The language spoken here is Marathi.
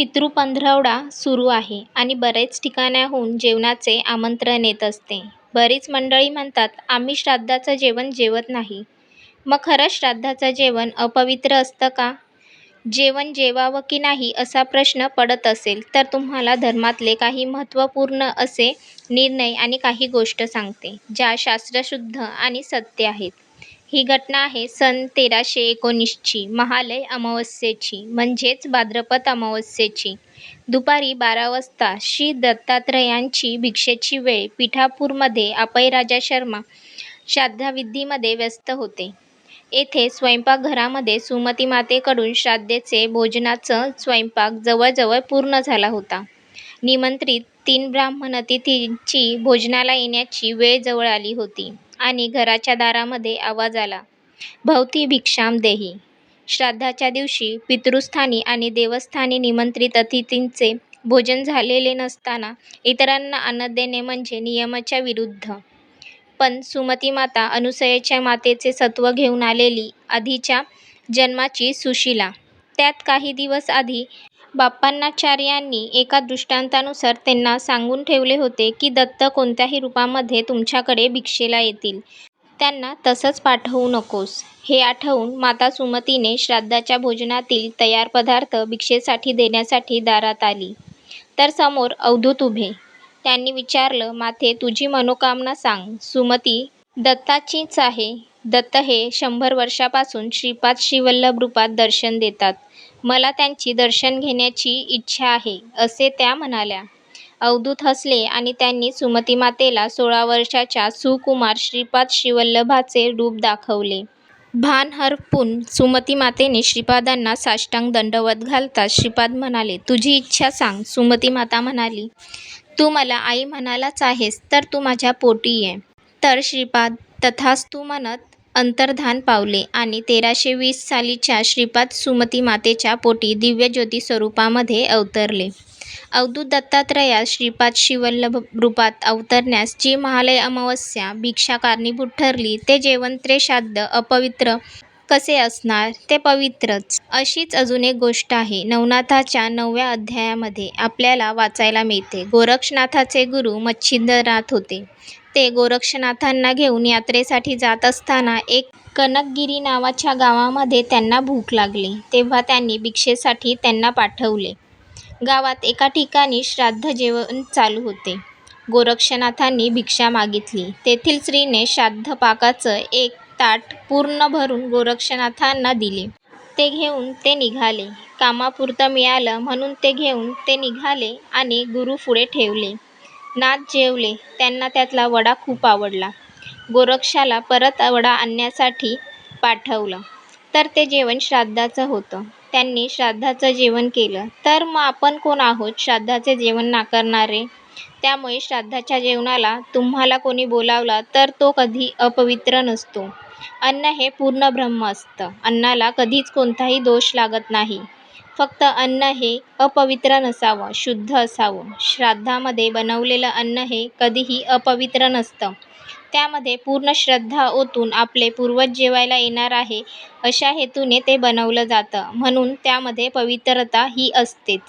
पितृपंधरवडा सुरू आहे आणि बरेच ठिकाणाहून जेवणाचे आमंत्रण येत असते. बरीच मंडळी म्हणतात आम्ही श्राद्धाचं जेवण जेवत नाही. मग खरंच श्राद्धाचं जेवण अपवित्र असतं का? जेवण जेवावं की नाही असा प्रश्न पडत असेल तर तुम्हाला धर्मातले काही महत्त्वपूर्ण असे निर्णय आणि काही गोष्ट सांगते, ज्या शास्त्रशुद्ध आणि सत्य आहेत. ही घटना आहे सन तेराशे एकोणीसची. महालय अमावस्येची म्हणजेच भाद्रपद अमावस्येची दुपारी बारा वाजता. श्री दत्तात्रयांची भिक्षेची वेळ. पिठापूरमध्ये अभयराज शर्मा श्राद्धविधीमध्ये व्यस्त होते. येथे स्वयंपाकघरामध्ये सुमतीमातेकडून श्राद्धेचे भोजनाचं स्वयंपाक जवळजवळ पूर्ण झाला होता. निमंत्रित तीन ब्राह्मण अतिथींची भोजनाला येण्याची वेळ जवळ आली होती आणि घराच्या दारामध्ये आवाज आला, भवती भिक्षाम देही. श्राद्धाच्या दिवशी पितृस्थानी आणि देवस्थानी निमंत्रित अतिथींचे भोजन झालेले नसताना इतरांना अन्न देणे म्हणजे नियमाच्या विरुद्ध. पण सुमती माता अनुसयेच्या मातेचे सत्व घेऊन आलेली, आधीच्या जन्माची सुशीला. त्यात काही दिवस आधी बाप्पाचार्यांनी एका दृष्टांतानुसार त्यांना सांगून ठेवले होते की दत्त कोणत्याही रूपामध्ये तुमच्याकडे भिक्षेला येतील, त्यांना तसंच पाठवू नकोस. हे आठवून माता सुमतीने श्राद्धाच्या भोजनातील तयार पदार्थ भिक्षेसाठी देण्यासाठी दारात आली, तर समोर अवधूत उभे. त्यांनी विचारलं माते तुझी मनोकामना सांग. सुमती दत्ताचीच आहे. दत्त हे शंभर वर्षांपासून श्रीपाद श्रीवल्लभ रूपात दर्शन देतात. मला त्यांची दर्शन घेण्याची इच्छा आहे, असे त्या म्हणाल्या. अवधूत हसले आणि त्यांनी सुमतीमातेला सोळा वर्षाच्या सुकुमार श्रीपाद श्रीवल्लभाचे रूप दाखवले. भान हरपून सुमतीमातेने श्रीपादांना साष्टांग दंडवत घालता श्रीपाद म्हणाले, तुझी इच्छा सांग. सुमतीमाता म्हणाली, तू मला आई म्हणालाच आहेस तर तू माझ्या पोटी ये. तर श्रीपाद तथास्तु म्हणत अंतर्धान पावले आणि तेराशे वीस सालीच्या श्रीपाद सुमतीमातेच्या पोटी दिव्यज्योती स्वरूपामध्ये अवतरले. अवधूत दत्तात्रयास श्रीपाद शिवल्लभ रूपात अवतरण्यास जी महालय अमावास्या भिक्षा कारणीभूत ठरली, ते जेवण ते अपवित्र कसे असणार? ते पवित्रच. अशीच अजून एक गोष्ट आहे. नवनाथाच्या नवव्या अध्यायामध्ये आपल्याला वाचायला मिळते, गोरक्षनाथाचे गुरु मच्छिंद्रनाथ होते. ते गोरक्षनाथांना घेऊन यात्रेसाठी जात असताना एक कनकगिरी नावाच्या गावामध्ये त्यांना भूक लागली. तेव्हा त्यांनी भिक्षेसाठी त्यांना पाठवले. गावात एका ठिकाणी श्राद्ध जेवण चालू होते. गोरक्षनाथांनी भिक्षा मागितली. तेथील स्त्रीने श्राद्धपाकाचं एक ताट पूर्ण भरून गोरक्षनाथांना दिले. ते घेऊन ते निघाले. कामापुरतं मिळालं म्हणून ते घेऊन ते निघाले आणि गुरु पुढे ठेवले. नाथ जेवले. त्यांना त्यातला वडा खूप आवडला. गोरक्षाला परत वडा आणण्यासाठी पाठवलं, तर ते जेवण श्राद्धाचं होतं. त्यांनी श्राद्धाचं जेवण केलं, तर मग आपण कोण आहोत श्राद्धाचे जेवण नाकारणारे? त्यामुळे श्राद्धाच्या जेवणाला तुम्हाला कोणी बोलावलं तर तो कधी अपवित्र नसतो. अन्न हे पूर्ण ब्रह्म असतं. अन्नाला कधीच कोणताही दोष लागत नाही. फक्त अन्न हे अपवित्र नसावं, शुद्ध असावं. श्राद्धामध्ये बनवलेलं अन्न हे कधीही अपवित्र नसतं. त्यामध्ये पूर्ण श्रद्धा ओतून आपले पूर्वज जेवायला येणार आहे अशा हेतूने ते बनवलं जातं. म्हणून त्यामध्ये पवित्रता ही असतेच.